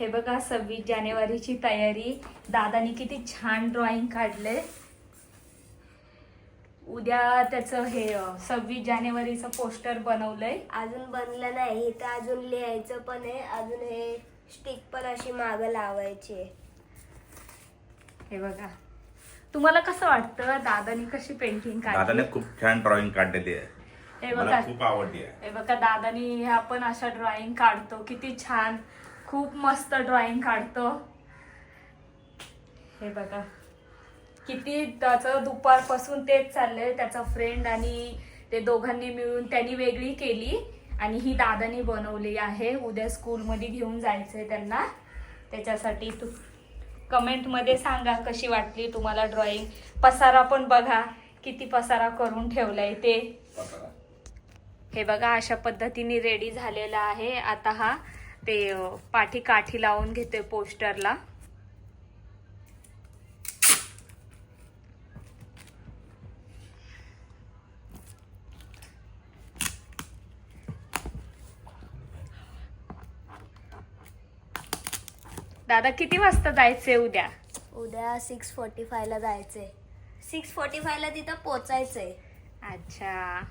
हे बघा सव्वीस जानेवारीची तयारी. दादानी किती छान ड्रॉइंग काढले. उद्या त्याचं हे सव्वीस जानेवारीचं पोस्टर बनवलंय. अजून बनलं नाही इथं अजून लिहायचं पण आहे. अजून हे स्टिक पण अशी मागं लावायची आहे. हे बघा. तुम्हाला कसं वाटतं? दादानी कशी पेंटिंग काढली? दादाने खूप छान ड्रॉइंग काढलेली आहे. हे मला बघा. खूप आवडली आहे. हे बघा दादानी ह्या पण अशा ड्रॉइंग काढतो. किती छान. खूप मस्त ड्रॉइंग काढतो. हे बघा. किती त्याचं दुपारपासून तेच चाललंय. त्याचा फ्रेंड आणि ते दोघांनी मिळून त्यांनी वेगळी केली आणि ही दादानी बनवली आहे. उद्या स्कूलमध्ये घेऊन जायचंय त्यांना. त्याच्यासाठी तू कमेंटमध्ये सांगा कशी वाटली तुम्हाला ड्रॉइंग पसारा पण बघा. किती पसारा करून ठेवलाय ते. हे बघा अशा पद्धतीने रेडी झालेला आहे. आता हा ते पाठी काठी लावून घेते पोस्टरला. दादा किती वाजता जायचंय उद्या? उद्या सिक्स फोर्टी फायला जायचंय. सिक्स फोर्टी फायला तिथं पोचायचंय. अच्छा.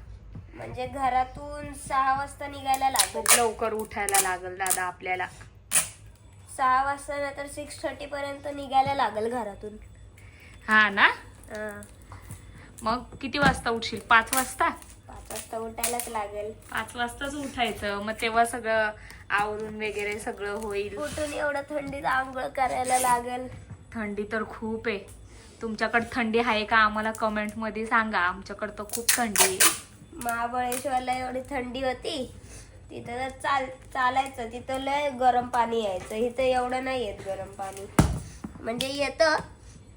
म्हणजे घरातून सहा वाजता निघायला लागेल. खूप लवकर उठायला लागल दादा आपल्याला. सहा वाजता नाही तर सिक्स थर्टी पर्यंत निघायला लागेल घरातून. हा ना. मग किती वाजता उठशील? पाच वाजता? पाच वाजता उठायलाच लागेल. पाच वाजताच उठायचं. मग तेव्हा सगळं आवरून वगैरे सगळं होईल. उठून एवढं थंडीत आंघोळ करायला लागेल. थंडी तर खूप आहे. तुमच्याकडे थंडी आहे का? आम्हाला कमेंटमध्ये सांगा. आमच्याकडे तर खूप थंडी आहे. महाबळेश्वरला एवढी थंडी होती तिथं तर चाल चालायचं. तिथं लय गरम पाणी यायचं. इथं एवढं नाही येत गरम पाणी. म्हणजे येतं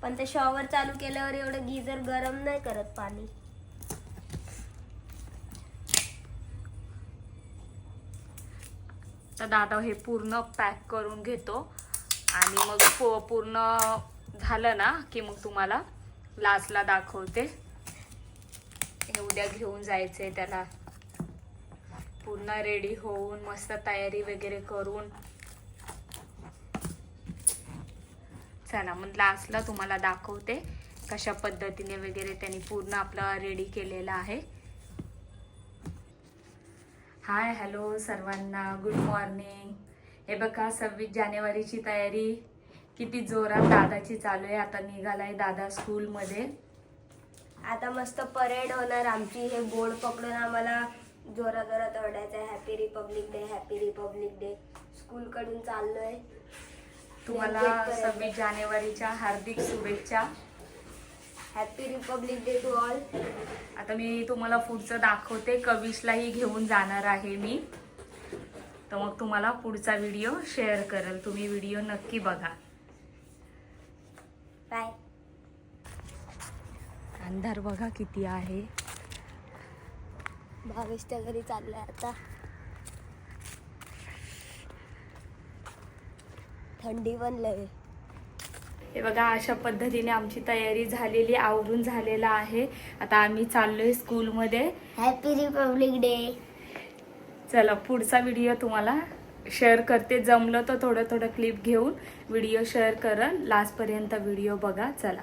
पण ते शॉवर चालू केल्यावर एवढं गिझर गरम नाही करत पाणी. तर दादा हे पूर्ण पॅक करून घेतो. आणि मग पूर्ण झालं ना की मग तुम्हाला लास्टला दाखवते. हे उद्या घेऊन जायचंय त्याला. पूर्ण रेडी होऊन मस्त तयारी वगैरे करून. चला मग लास्टला तुम्हाला दाखवते कशा पद्धतीने वगैरे त्यांनी पूर्ण आपलं रेडी केलेला आहे. हाय हॅलो सर्वांना. गुड मॉर्निंग हे बघा सव्वीस जानेवारीची तयारी. किती जोरात दादाची चालू आहे. आता निघालाय दादा स्कूलमध्ये आता मस्त परेड होणार आमची. हे बोर्ड पकडून आम्हाला जोरा जोरात ओरडायचं आहे happy republic day happy republic day स्कूलकडून चाललोय तुम्हाला सव्वीस जानेवारीच्या हार्दिक शुभेच्छा. Happy republic day to all आता मी तुम्हाला पुढचं दाखवते. कविशलाही घेऊन जाणार आहे मी. तर मग तुम्हाला पुढचा व्हिडिओ शेअर करेल. तुम्ही व्हिडिओ नक्की बघा. बाय अंधार बघा किती आहे. भावेशच्या घरी चाललोय आता. थंडी पण लय. हे बघा अशा पद्धतीने आमची तयारी झालेली आवरून झालेला आहे. आता आम्ही चाललोय स्कूलमध्ये. हॅपी रिपब्लिक डे चला पुढचा व्हिडिओ तुम्हाला शेअर करते. जमलं तर थोडं थोडं क्लिप घेऊन व्हिडिओ शेअर करल लास्टपर्यंत व्हिडिओ बघा. चला.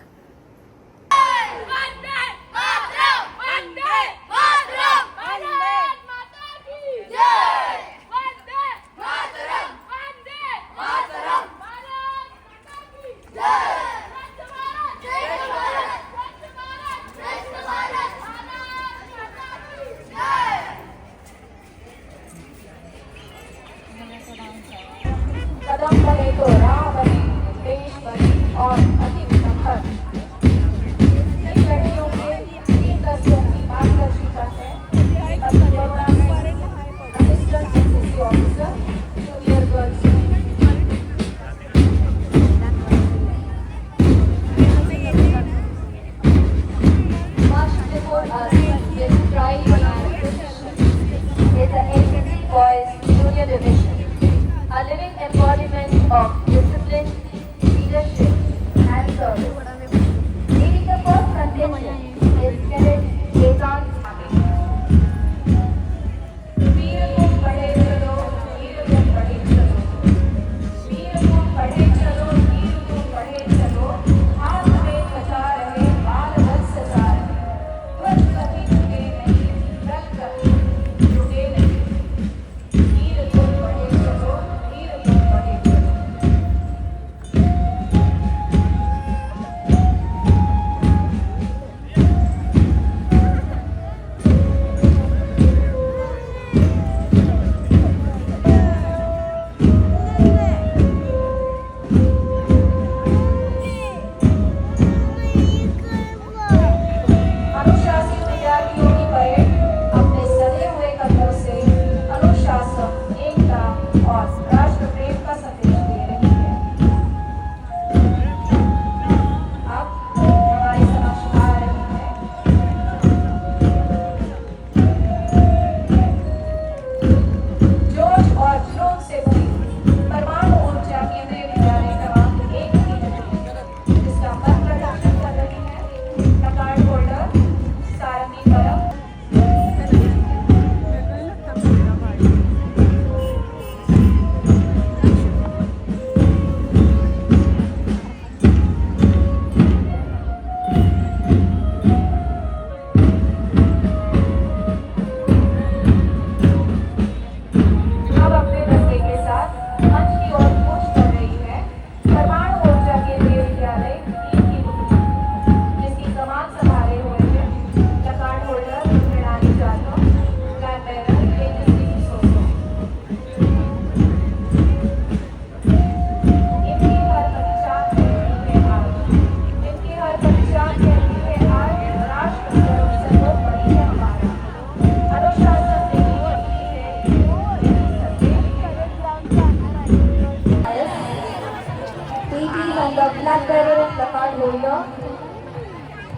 এর একটা কার্ড হইল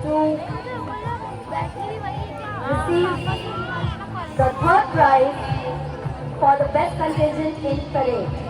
to receive the third prize for the best contingent in parade.